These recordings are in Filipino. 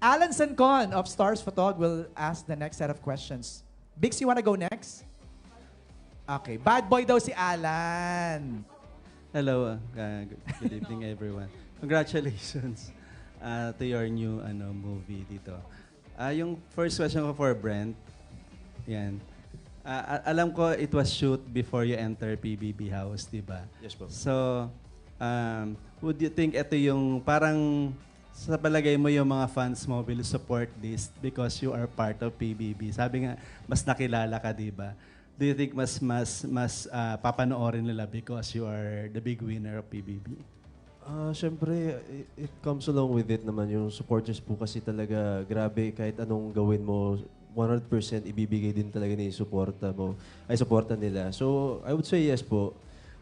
Alan Sancon of Stars Photog will ask the next set of questions. Bix, you wanna go next? Okay. Bad boy daw si Alan. Hello, uh, good good evening everyone. Congratulations uh, to your new ano movie dito. Ah, yung first question ko for Brent, yan. Ah, a- alam ko it was shoot before you enter PBB House, di ba? Yes po. So, um, would you think ito yung parang sa palagay mo yung mga fans mo will support this because you are part of PBB? Sabi nga, mas nakilala ka, di ba? Do you think mas mas mas ah, papanoorin nila because you are the big winner of PBB? Ah, syempre, it, it comes along with it naman. Yung supporters po kasi talaga, grabe, kahit anong gawin mo, 100% ibibigay din talaga ni suporta mo, ay suporta nila. So, I would say yes po.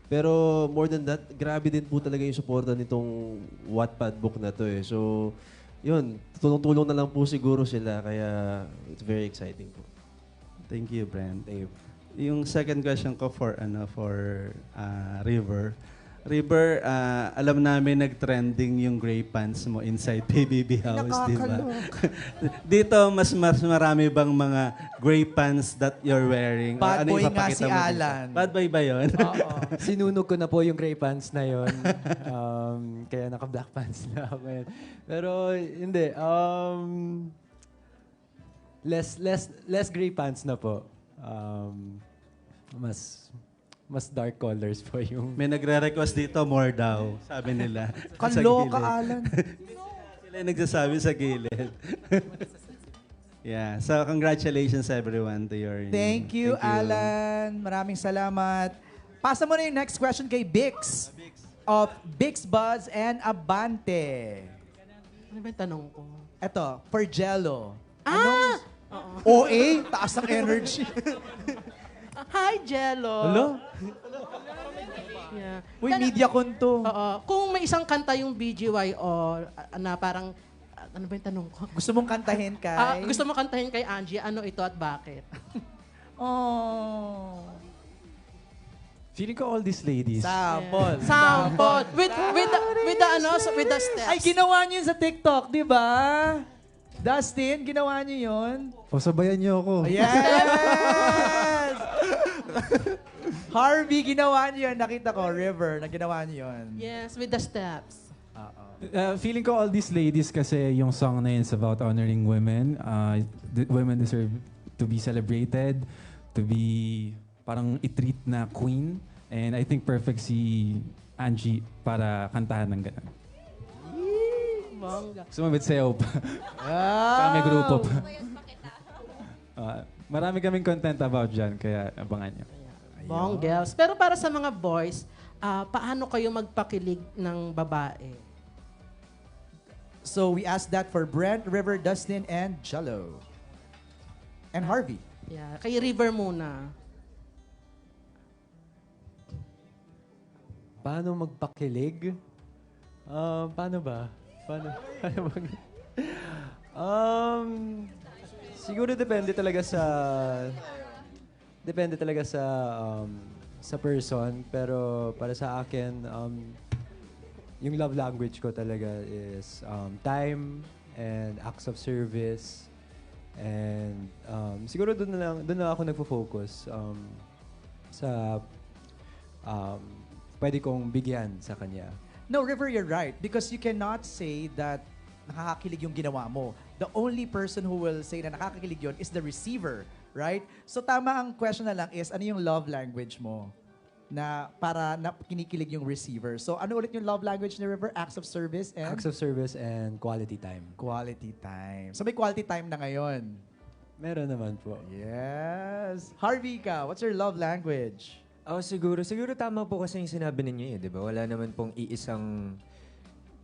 Pero more than that, grabe din po talaga yung suporta nitong Wattpad book na to eh. So, yun, tulong-tulong na lang po siguro sila. Kaya, it's very exciting po. Thank you, Brent. Thank you. Yung second question ko for ano for ah, River. River, ah, alam namin nag-trending yung gray pants mo inside PBB House, di ba? Dito, mas mas marami bang mga gray pants that you're wearing? Or Bad ano boy nga ipapakita si mo dito? Alan. Bad boy ba yun? Oo. Sinunog ko na po yung gray pants na yon. Um, kaya naka-black pants na ako ngayon. Pero hindi. Um, less, less, less gray pants na po. Um, mas mas dark colors po yung... May nagre-request dito, more daw, sabi nila. Kaloka. Alan. Sila yung nagsasabi sa gilid. yeah. So, congratulations everyone to your... Thank you, Alan. Maraming salamat. Pasa mo na yung next question kay Bix. Of Bix Buzz and Abante. Ano ba yung tanong ko? Eto, for Jello. Ah! OA? Taas ng energy. Hi, Jello. Hello? Yeah. Uy, media kon to. Oo. Kung may isang kanta yung BGY o ah, na parang, ah, ano ba yung tanong ko? Gusto mong kantahin kay... Ah, gusto mo kantahin kay Angie, ano ito at bakit? Oh. Feeling ko all these ladies. Sample. Sample. With, with, the, with the, ano, so- with the steps. Ay, ginawa niyo yun sa TikTok, di ba? Dustin, ginawa niyo yun? O, sabayan niyo ako. Yes! Harvey, ginawa niyo yun. Nakita ko, River, na ginawa niyo yun. Yes, with the steps. Uh, feeling ko all these ladies kasi yung song na yun is about honoring women. Uh, the women deserve to be celebrated, to be parang i-treat na queen. And I think perfect si Angie para kantahan ng ganun. Bongga. Sumabit sayaw pa. Saka may grupo pa. Uh, marami kaming content about dyan, kaya abangan nyo. Bong girls. Pero para sa mga boys, ah, paano kayo magpakilig ng babae? So we asked that for Brent, River, Dustin, and Jello. And Harvey. Yeah, kay River muna. Paano magpakilig? Um, paano ba? Paano, paano mag... um, siguro depende talaga sa... Depende talaga sa um, sa person. Pero para sa akin, um, yung love language ko talaga is um, time and acts of service. And um, siguro doon na lang, doon na ako nagfo-focus um, sa um, pwede kong bigyan sa kanya. No, River, you're right. Because you cannot say that nakakakilig yung ginawa mo. The only person who will say na nakakakilig yun is the receiver, right? So tama ang question na lang is, ano yung love language mo? Na para na kinikilig yung receiver. So ano ulit yung love language ni River? Acts of service and Acts of service and quality time. quality time. So may quality time na ngayon. Meron naman po. Yes. Harvey ka, what's your love language? Oh, siguro. Siguro tama po kasi yung sinabi ninyo eh, di ba? Wala naman pong iisang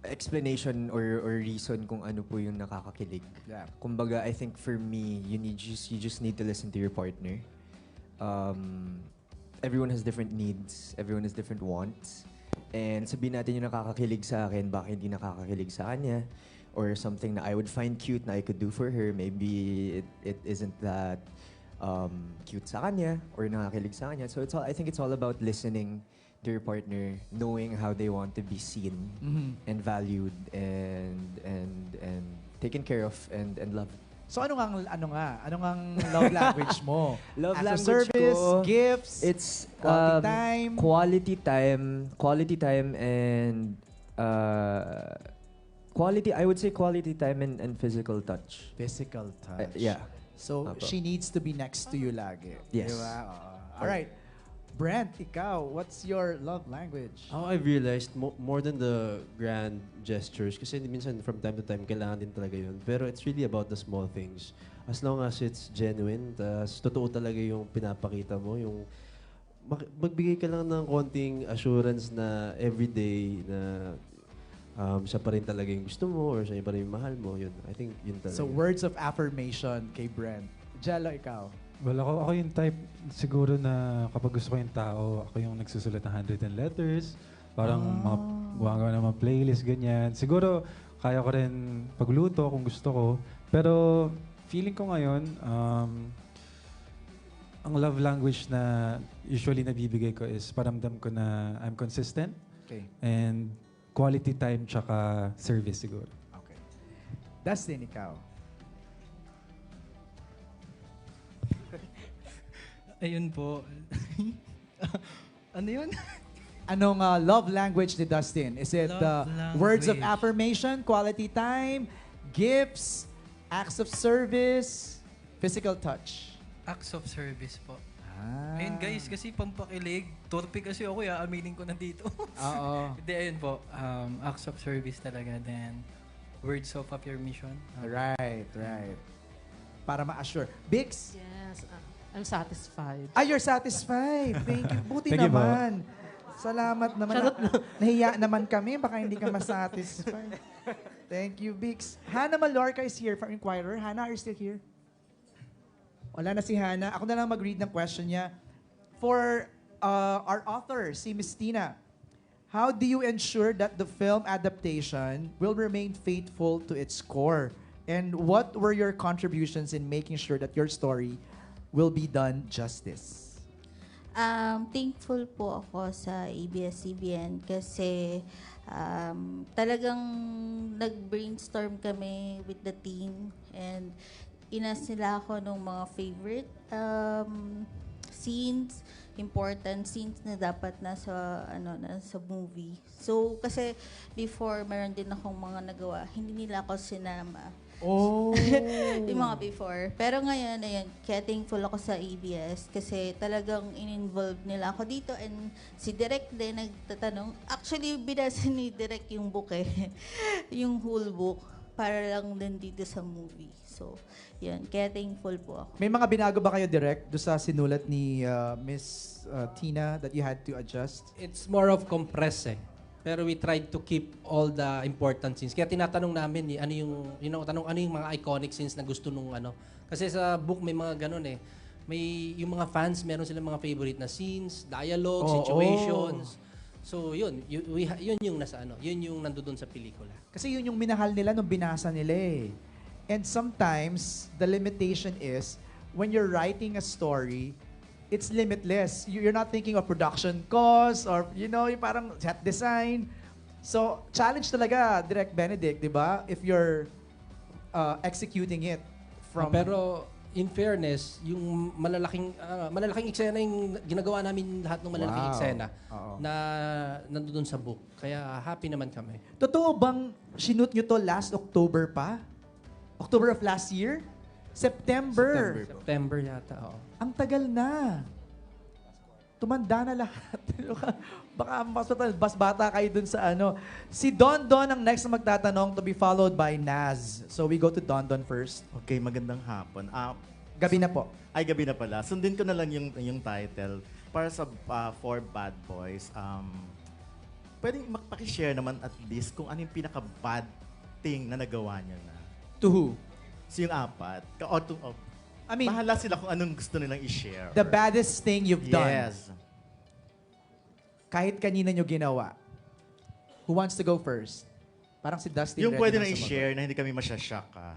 explanation or, or reason kung ano po yung nakakakilig. Yeah. Kumbaga, I think for me, you need just you just need to listen to your partner. Um, everyone has different needs. Everyone has different wants. And sabihin natin yung nakakakilig sa akin, baka hindi nakakakilig sa kanya. Or something na I would find cute na I could do for her. Maybe it, it isn't that um, cute sa kanya or nakakilig sa kanya. So it's all, I think it's all about listening to your partner, knowing how they want to be seen and valued and and and taken care of and and loved. So ano nga, ang- ano nga, ano nga love language mo? Love Acts of language service, ko, gifts, It's quality um, time. quality time, quality time, and uh, quality. I would say quality time and, and physical touch. physical Uh, touch. yeah. So, Apo. she needs to be next to you lagi. Yes. Di ba? Oo. Alright. Brent, ikaw, what's your love language? How I've realized, mo- more than the grand gestures, kasi minsan from time to time, kailangan din talaga yun. Pero it's really about the small things. As long as it's genuine, tas totoo talaga yung pinapakita mo, yung mak- magbigay ka lang ng konting assurance na everyday na um, siya pa rin talaga yung gusto mo or siya pa rin yung mahal mo. Yun, I think yun talaga. So, words of affirmation kay Brent. Jello, ikaw. Well, ako, ako yung type siguro na kapag gusto ko yung tao, ako yung nagsusulat ng handwritten letters. Parang mga gumagawa ng mga playlist, ganyan. Siguro, kaya ko rin pagluto kung gusto ko. Pero, feeling ko ngayon, um, ang love language na usually nabibigay ko is paramdam ko na I'm consistent Okay. and quality time tsaka service siguro. Okay. Dustin, ikaw. Ayun po. ano yun? Anong uh, love language ni Dustin? Is it Love uh, words of language. affirmation, quality time, gifts, acts of service, physical touch? Acts of service po. Ah. Ayun guys, kasi pampakilig. Torpe kasi ako, ya, aminin ko na dito. Oo. Hindi, ayun po. Um, acts of service talaga. Then, words of affirmation. Right, right. Para ma-assure. Bix, Yes, uh, I'm satisfied. ah, you're satisfied. Thank you. Buti Thank you po. naman. Salamat naman. Nahiya naman kami. Baka hindi ka masatisfied. Thank you, Bix. Hannah Malorca is here from Inquirer. Hannah, are you still here? Wala na si Hannah. Ako na lang mag-read ng question niya. For uh, our author, si Miss Tina, how do you ensure that the film adaptation will remain faithful to its core? And what were your contributions in making sure that your story will be done justice? Um, thankful po ako sa ABS-CBN kasi um, talagang nag-brainstorm kami with the team and inas nila ako ng mga favorite um, scenes, important scenes na dapat nasa ano nasa movie. So kasi before meron din akong mga nagawa, hindi nila ako sinama. Oh. yung mga before. Pero ngayon, ayun, kaya thankful ako sa ABS kasi talagang in-involve nila ako dito and si Direk din nagtatanong. Actually, binasa ni Direk yung book eh. yung whole book para lang din dito sa movie. So, yun, kaya thankful po ako. May mga binago ba kayo direct do sa sinulat ni uh, Miss uh, Tina that you had to adjust? It's more of compress eh. Pero we tried to keep all the important scenes. Kaya tinatanong namin eh, ano yung, you know, tanong ano yung mga iconic scenes na gusto nung ano. Kasi sa book may mga ganun eh. May, yung mga fans, meron silang mga favorite na scenes, dialogue, Oo. situations. So yun, yun, we ha- yun yung nasa ano, yun yung nandoon sa pelikula. Kasi yun yung minahal nila nung binasa nila eh. And sometimes, the limitation is, when you're writing a story, it's limitless. You- You're not thinking of production costs or, you know, yung parang set design. So, challenge talaga, Direct Benedict, di ba? If you're uh, executing it from... Pero in fairness, yung malalaking ah, malalaking eksena yung ginagawa namin lahat ng malalaking Wow. eksena Oo. na nandoon sa book. Kaya happy naman kami. Totoo bang sinut nyo to last October pa? October of last year? September. September yata, oo. Ang tagal na. Tumanda na lahat. Baka mas, mas bata kayo dun sa ano. Si Don Don ang next na magtatanong to be followed by Naz. So we go to Don Don first. Okay, magandang hapon. Ah, Gabi na po. ay, gabi na pala. Sundin ko na lang yung, yung title. Para sa ah, Four Bad Boys, um, pwedeng magpakishare naman at least kung ano yung pinaka-bad thing na nagawa niyo na. To who? So yung apat. Ka- O, to, o, I mean, bahala sila kung anong gusto nilang i-share. the baddest thing you've done. Yes. Kahit kanina nyo ginawa. Who wants to go first? Parang si Dustin. Yung ready pwede na sumagot. i-share na hindi kami masyashock. Ah.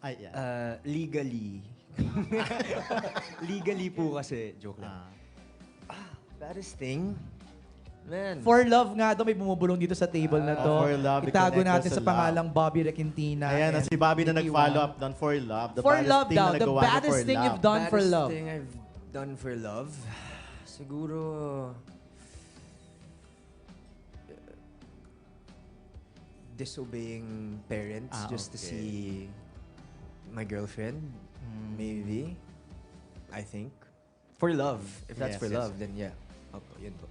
Ay, yeah. Uh, legally. legally po kasi, joke lang. Ah. Baddest thing? Man. For love nga daw, may bumubulong dito sa table na to. Ah, For Love, Itago natin sa sa pangalang Bobby Requintina. Ayan, si Bobby na nag-follow up doon for love. The For baddest love thing daw, na the baddest for thing love. you've done for Baddest love. thing I've done for love? Siguro... disobeying parents Ah, just to okay. see my girlfriend. Hmm. Maybe. I think. For love. If that's Yes, for yes. love, then yeah. Opo, yun po.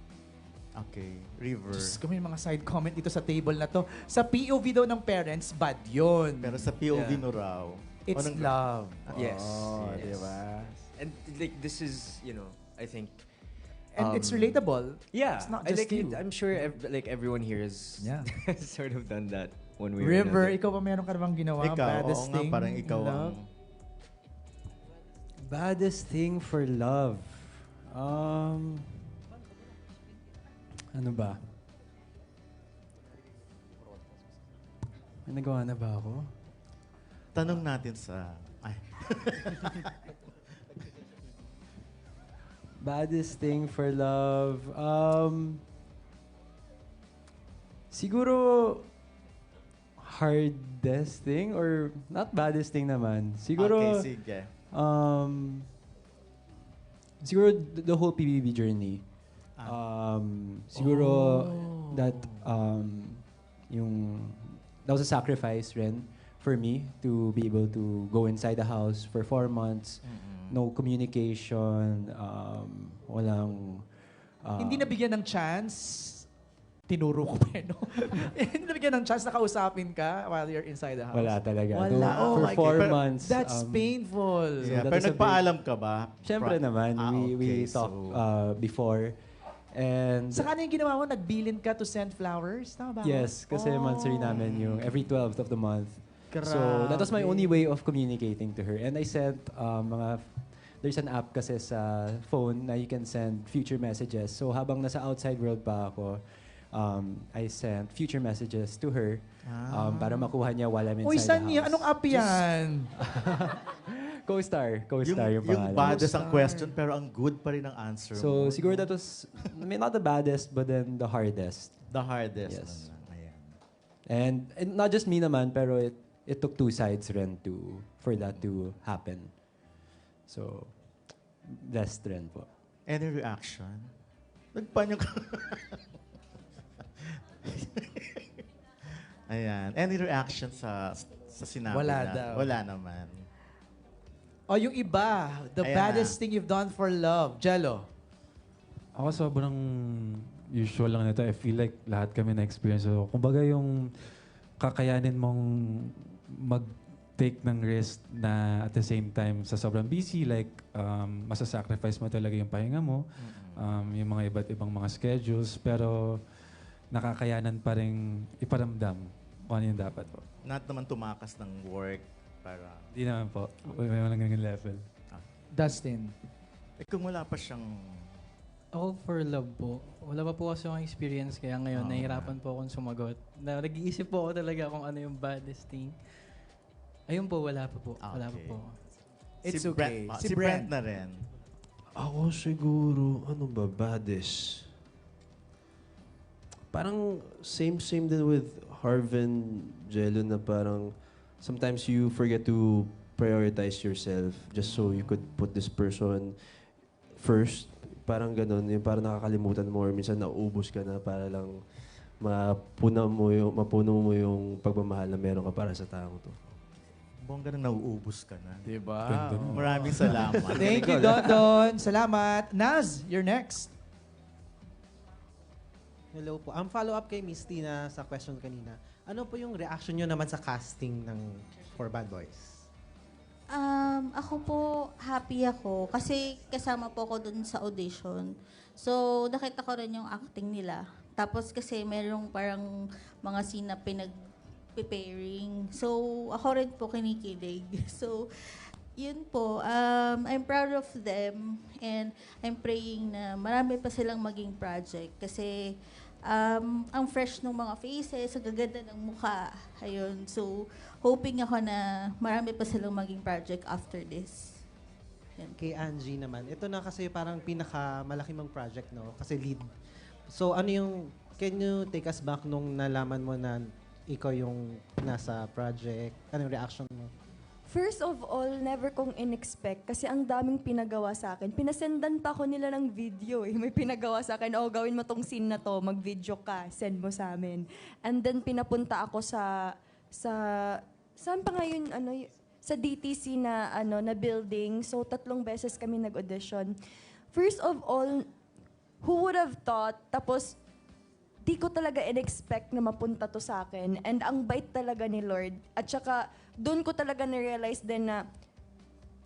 Okay, River. Diyos ko, may mga side comment dito sa table na to. Sa POV daw ng parents, bad yun. Pero sa POV Yeah. no raw. It's Anong- love. Yes. Oh, yes. di ba? And like this is, you know, I think And it's um, relatable. Yeah, It's not I just like you. it- I'm sure ev- like everyone here has Yeah. sort of done that one way or River, another. ikaw pa meron ka namang ginawa? Ikaw, baddest oo nga, thing parang in ikaw love? ang... Baddest thing for love. Um, ano ba? May nagawa na ba ako? Tanong natin sa... Ay. Baddest thing for love. Um, siguro hardest thing or not baddest thing naman. Siguro Okay, sige. um siguro th- the whole PBB journey. Ah. Um siguro that um yung that was a sacrifice rin for me to be able to go inside the house for four months. No communication, um, walang... uh, Hindi nabigyan ng chance, tinuro ko pa, eh, no? Hindi nabigyan ng chance na kausapin ka while you're inside the house. Wala talaga. Wala. No, Oh for my four God. months. That's um, painful. Yeah, that pero nagpaalam ka ba? Siyempre naman. Ah, we we okay, talked so- uh, before. And Sa kanya yung ginawa mo, nagbilin ka to send flowers? Tama ba? yes, kasi Oh. monthly namin yung every 12th of the month. So that was my Grabe. only way of communicating to her. And I sent um, mga there's an app kasi sa phone na you can send future messages. So habang nasa outside world pa ako, um, I sent future messages to her um, para makuha niya while I'm inside Uy, the saan house. niya? Anong app yan? Co-star. Yung, Co-star yung, yung pangalan. baddest ang question, pero ang good pa rin ang answer So mo. siguro that was, I mean, not the baddest, but then the hardest. The hardest. Yes. naman. Ayan. And, and not just me naman, pero it, it took two sides rin to, for that to happen. So, blessed rin po. Any reaction? Nagpanyo ka. Ayan. Any reaction sa sa sinabi Wala na? daw. Wala naman. O yung iba, the Ayan baddest na. thing you've done for love. Jello. Ako sobrang usual lang nito. I feel like lahat kami na-experience. So, kumbaga yung kakayanin mong mag-take ng risk na at the same time sa sobrang busy, like um, masasacrifice mo talaga yung pahinga mo, um, yung mga iba't ibang mga schedules, pero nakakayanan pa rin iparamdam kung ano yung dapat po. Not naman tumakas ng work para... Hindi naman po. May walang ganyan level. Dustin. Eh kung wala pa siyang... Ako for love po. Wala pa po kasi akong experience kaya ngayon Oo nahihirapan po akong sumagot. Na, nag-iisip po ako talaga kung ano yung baddest thing. Ayun po, wala pa po. Wala pa Okay. po. It's si okay. Brent, ah, Si si Brent. Brent na rin. Ako siguro, ano ba, baddest? Parang same-same din with Harvin Jello na parang sometimes you forget to prioritize yourself just so you could put this person first. Parang ganun, yung parang nakakalimutan mo or minsan nauubos ka na para lang mapuna mo yung, mapuno mo yung pagmamahal na meron ka para sa taong to. Bongga na nauubos ka na. Diba? Ganda nun. Maraming salamat. Thank you, Don Don. Salamat. Naz, you're next. Hello po. Ang follow-up kay Miss Tina sa question kanina, ano po yung reaction nyo naman sa casting ng For Bad Boys? Um, ako po, happy ako kasi kasama po ako dun sa audition. So, nakita ko rin yung acting nila. Tapos kasi merong parang mga scene na pinag-preparing. So, ako rin po kinikilig. So, yun po. Um, I'm proud of them and I'm praying na marami pa silang maging project kasi um, ang fresh ng mga faces, ang gaganda ng mukha. Ayun. So, hoping ako na marami pa silang maging project after this. Yan. Kay Angie naman, ito na kasi parang pinaka malaki mong project, no? Kasi lead So ano yung, can you take us back nung nalaman mo na ikaw yung nasa project? Ano yung reaction mo? First of all, never kong in-expect kasi ang daming pinagawa sa akin. Pinasendan pa ako nila ng video eh. May pinagawa sa akin, oh, gawin mo tong scene na to, mag-video ka, send mo sa amin. And then pinapunta ako sa, sa, saan pa ngayon, ano, sa DTC na, ano, na building. So, tatlong beses kami nag-audition. First of all, who would have thought, tapos di ko talaga in-expect na mapunta to sa akin. And ang bait talaga ni Lord. At saka, doon ko talaga na-realize din na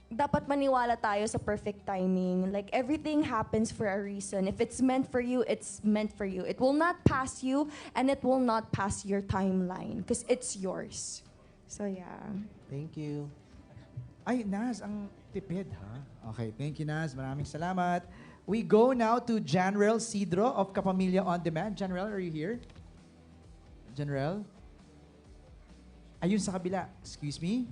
dapat maniwala tayo sa perfect timing. Like, everything happens for a reason. If it's meant for you, it's meant for you. It will not pass you, and it will not pass your timeline. Because it's yours. So, yeah. Thank you. Ay, Naz, ang tipid, ha? Okay, thank you, Naz. Maraming salamat. We go now to Janrel Cedro of Kapamilya On Demand. Janrel, are you here? Janrel? Ayun sa kabila. Excuse me?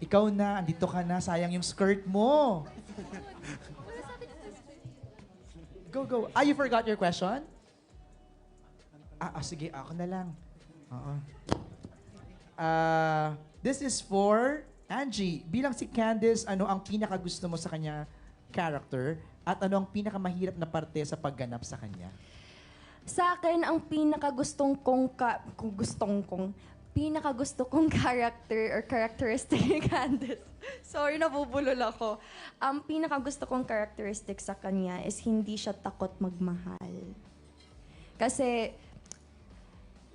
Ikaw na, andito ka na. Sayang yung skirt mo. Go, go. Ah, you forgot your question? Ah, ah sige, ako na lang. Oo. Ah, this is for Angie. Bilang si Candice, ano ang pinaka gusto mo sa kanya character at ano ang pinakamahirap na parte sa pagganap sa kanya? Sa akin, ang pinakagustong kong, ka, kung gustong kong, pinakagusto kong character or characteristic ni Candice. Sorry, nabubulol ako. Ang pinakagusto kong characteristic sa kanya is hindi siya takot magmahal. Kasi,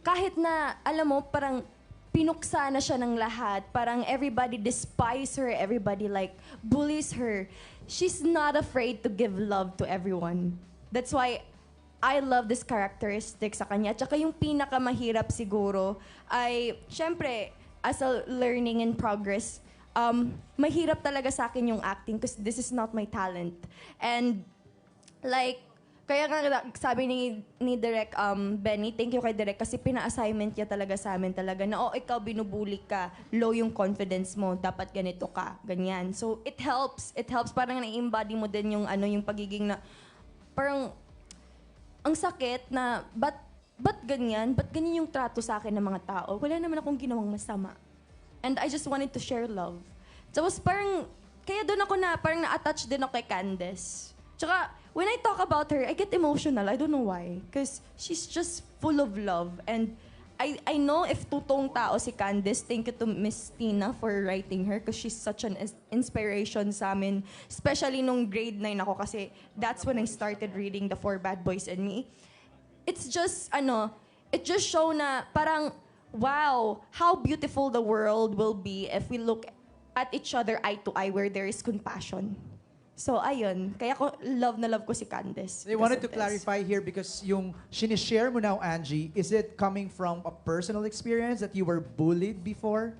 kahit na, alam mo, parang pinuksa na siya ng lahat. Parang everybody despise her, everybody like bullies her. She's not afraid to give love to everyone. That's why I love this characteristic sa kanya. Tsaka yung pinakamahirap siguro ay, syempre, as a learning in progress, um, mahirap talaga sa akin yung acting because this is not my talent. And like, kaya nga sabi ni, ni Direk um, Benny, thank you kay Direk kasi pina-assignment niya talaga sa amin talaga na, oh, ikaw binubuli ka, low yung confidence mo, dapat ganito ka, ganyan. So, it helps. It helps. Parang na-embody mo din yung, ano, yung pagiging na, parang, ang sakit na, ba't, ba't ganyan? Ba't ganyan yung trato sa akin ng mga tao? Wala naman akong ginawang masama. And I just wanted to share love. Tapos parang, kaya doon ako na, parang na-attach din ako kay Candace. Tsaka, when I talk about her, I get emotional. I don't know why. Because she's just full of love. And I, I know if tutong tao si Candice, thank you to Miss Tina for writing her because she's such an ins- inspiration sa amin. Especially nung grade 9 ako kasi that's when I started reading The Four Bad Boys and Me. It's just, ano, it just show na parang, wow, how beautiful the world will be if we look at each other eye to eye where there is compassion. So, ayun. Kaya ko, love na love ko si Candice. They because wanted to this. clarify here because yung sinishare mo now, Angie, is it coming from a personal experience that you were bullied before?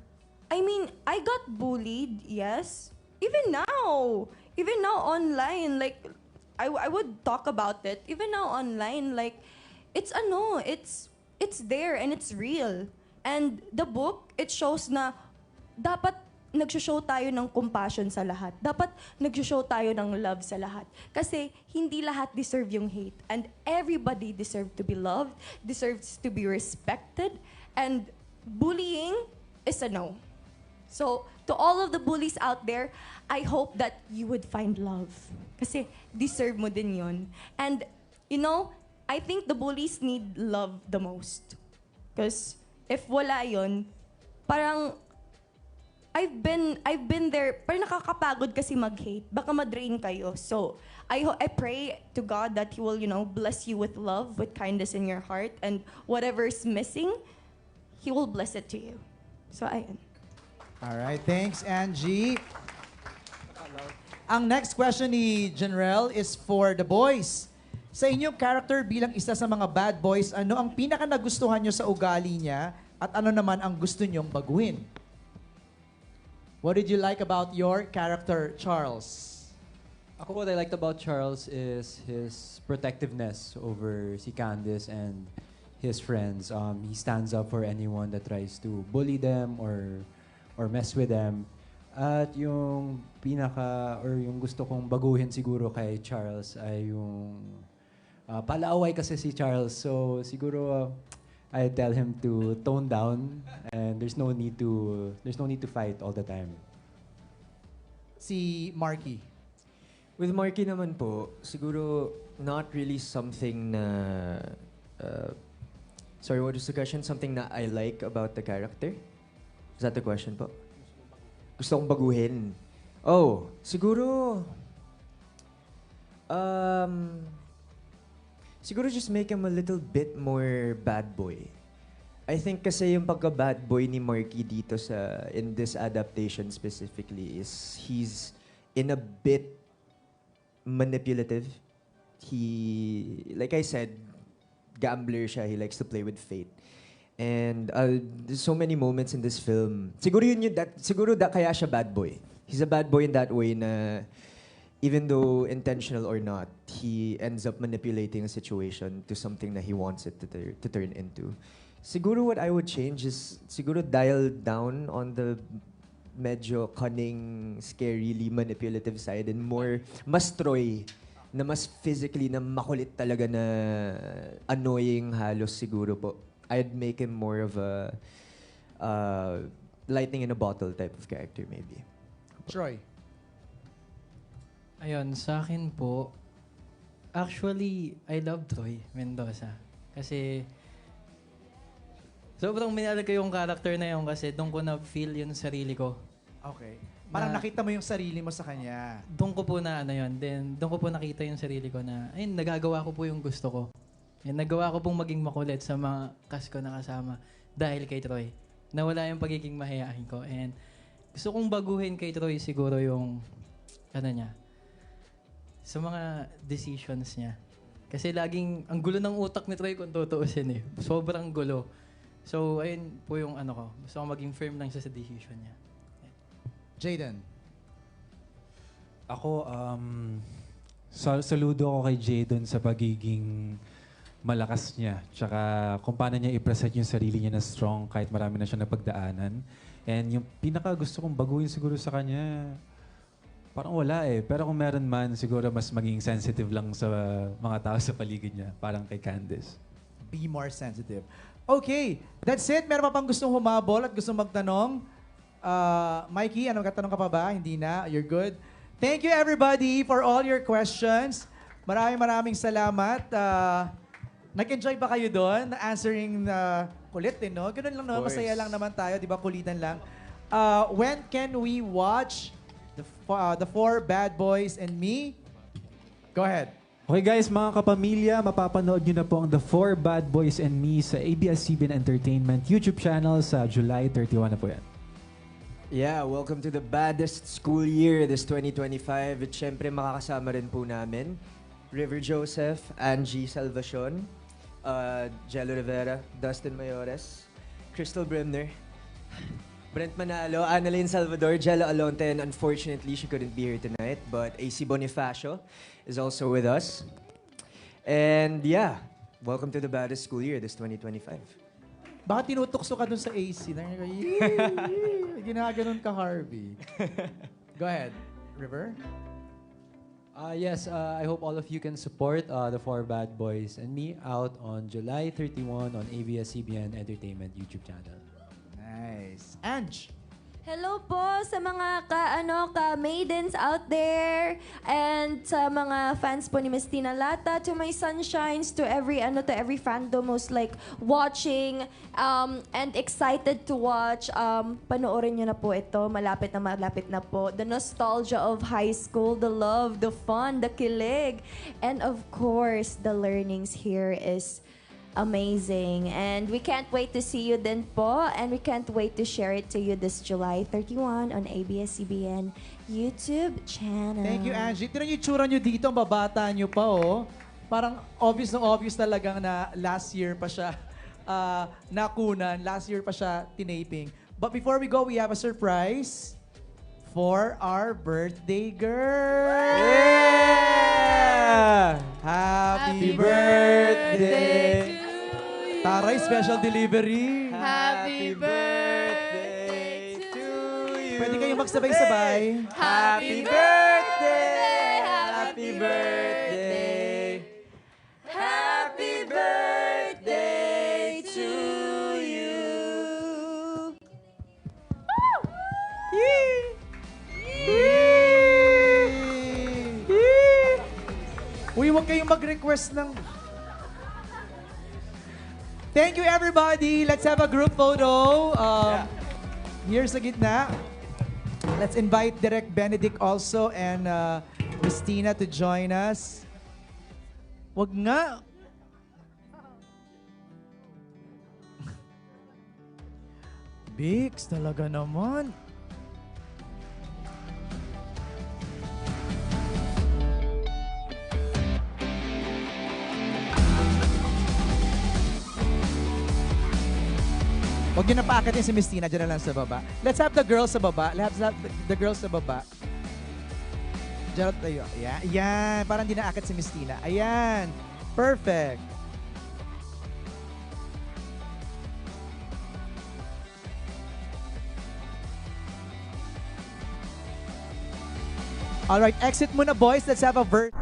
I mean, I got bullied, yes. Even now. Even now online, like, I, I would talk about it. Even now online, like, it's ano, it's, it's there and it's real. And the book, it shows na dapat nagsho-show tayo ng compassion sa lahat. Dapat nagsho-show tayo ng love sa lahat. Kasi hindi lahat deserve yung hate. And everybody deserve to be loved, deserves to be respected. And bullying is a no. So, to all of the bullies out there, I hope that you would find love. Kasi deserve mo din yun. And, you know, I think the bullies need love the most. Because if wala yun, parang I've been I've been there, pero nakakapagod kasi mag-hate. Baka ma-drain kayo. So, I I pray to God that He will, you know, bless you with love, with kindness in your heart, and whatever's missing, He will bless it to you. So, ayun. All right, thanks, Angie. Ang next question ni General is for the boys. Sa inyong character bilang isa sa mga bad boys, ano ang pinaka nagustuhan nyo sa ugali niya at ano naman ang gusto nyong baguhin? What did you like about your character, Charles? Ako, what I liked about Charles is his protectiveness over si Candice and his friends. Um, he stands up for anyone that tries to bully them or or mess with them. At yung pinaka, or yung gusto kong baguhin siguro kay Charles ay yung, uh, palaaway kasi si Charles. So siguro, uh, I tell him to tone down and there's no need to, there's no need to fight all the time. Si Marky. With Marky naman po, siguro not really something na... Uh, sorry, what is the question? Something na I like about the character? Is that the question po? Gusto kong baguhin. Oh, siguro... Um, siguro just make him a little bit more bad boy. I think kasi yung pagka-bad boy ni Marky dito sa in this adaptation specifically is he's in a bit manipulative. He, like I said, gambler siya. He likes to play with fate. And uh, there's so many moments in this film. Siguro yun yun, that, siguro da, kaya siya bad boy. He's a bad boy in that way na even though intentional or not, he ends up manipulating a situation to something that he wants it to, tur- to turn into. Siguro what I would change is siguro dial down on the medyo cunning, scarily manipulative side and more mas Troy na mas physically na makulit talaga na annoying halos siguro po. I'd make him more of a uh, lightning in a bottle type of character maybe. Troy. Ayun, sa akin po, actually, I love Troy Mendoza. Kasi, sobrang minahal ko yung character na yun kasi doon ko na-feel yung sarili ko. Okay. Parang Na- nakita mo yung sarili mo sa kanya. Doon ko po na ano yun. Then, doon ko po nakita yung sarili ko na, ayun, nagagawa ko po yung gusto ko. Yan, nagawa ko pong maging makulit sa mga kas ko na kasama dahil kay Troy. Nawala yung pagiging mahihain ko. And gusto kong baguhin kay Troy siguro yung, ano niya, sa mga decisions niya. Kasi laging, ang gulo ng utak ni Troy kung tutuusin eh. Sobrang gulo. So, ayun po yung ano ko. Gusto ko maging firm lang siya sa decision niya. Jaden. Ako, um, sal- saludo ako kay Jadon sa pagiging malakas niya. Tsaka kung paano niya i-present yung sarili niya na strong kahit marami na siya napagdaanan. And yung pinaka gusto kong baguhin siguro sa kanya, parang wala eh. Pero kung meron man, siguro mas maging sensitive lang sa mga tao sa paligid niya. Parang kay Candice. Be more sensitive. Okay, that's it. Meron pa pang gustong humabol at gustong magtanong? Uh, Mikey, anong katanong ka pa ba? Hindi na? You're good? Thank you everybody for all your questions. Maraming maraming salamat. Uh, nag-enjoy ba kayo doon? Answering na kulit din, no? Ganun lang naman. Masaya lang naman tayo, di ba? Kulitan lang. Uh, when can we watch the, uh, the Four Bad Boys and Me? Go ahead. Okay guys, mga kapamilya, mapapanood nyo na po ang The Four Bad Boys and Me sa ABS-CBN Entertainment YouTube channel sa July 31 na po yan. Yeah, welcome to the baddest school year this 2025. At syempre makakasama rin po namin River Joseph, Angie Salvacion, uh, Jello Rivera, Dustin Mayores, Crystal Brimner, Brent Manalo, Annalyn Salvador, Jello Alonte, and unfortunately she couldn't be here tonight, but AC Bonifacio is also with us. And yeah, welcome to the baddest school year this 2025. Baka tinutukso ka dun sa AC. Narinig ko, "Yee, yee." Ginaganon ka, Harvey. Go ahead. River? Uh, yes, uh, I hope all of you can support uh, the Four Bad Boys and me out on July 31 on ABS-CBN Entertainment YouTube channel. Nice. Ange? Hello po sa mga ka ano ka maidens out there and sa mga fans po ni Miss Tina Lata to my sunshines to every ano to every fandom who's like watching um, and excited to watch um, panoorin niyo na po ito malapit na malapit na po the nostalgia of high school the love the fun the kilig and of course the learnings here is amazing. And we can't wait to see you then po. And we can't wait to share it to you this July 31 on ABS-CBN YouTube channel. Thank you, Angie. Tinan niyo yung tsura niyo dito, ang babata niyo pa, oh. Parang obvious na obvious talagang na last year pa siya ah, nakunan. Last year pa siya tinaping. But before we go, we have a surprise for our birthday girl. Yeah! Happy, Happy birthday Taray, special delivery. Happy birthday to you. Pwede kayo magsabay-sabay. Happy birthday! Happy birthday! Happy birthday to you! Uy, huwag kayong mag-request ng... Thank you, everybody. Let's have a group photo. Um, Here's sa gitna. Let's invite Direk Benedict also and uh, Christina to join us. Wag nga. Bix, talaga naman. Huwag niyo na paakatin si Miss Tina, dyan na lang sa baba. Let's have the girls sa baba. Let's have the, the girls sa baba. Diyan tayo. Ayan, ayan. Parang di naakit si Miss Tina. Ayan. Perfect. Alright, exit muna boys. Let's have a ver-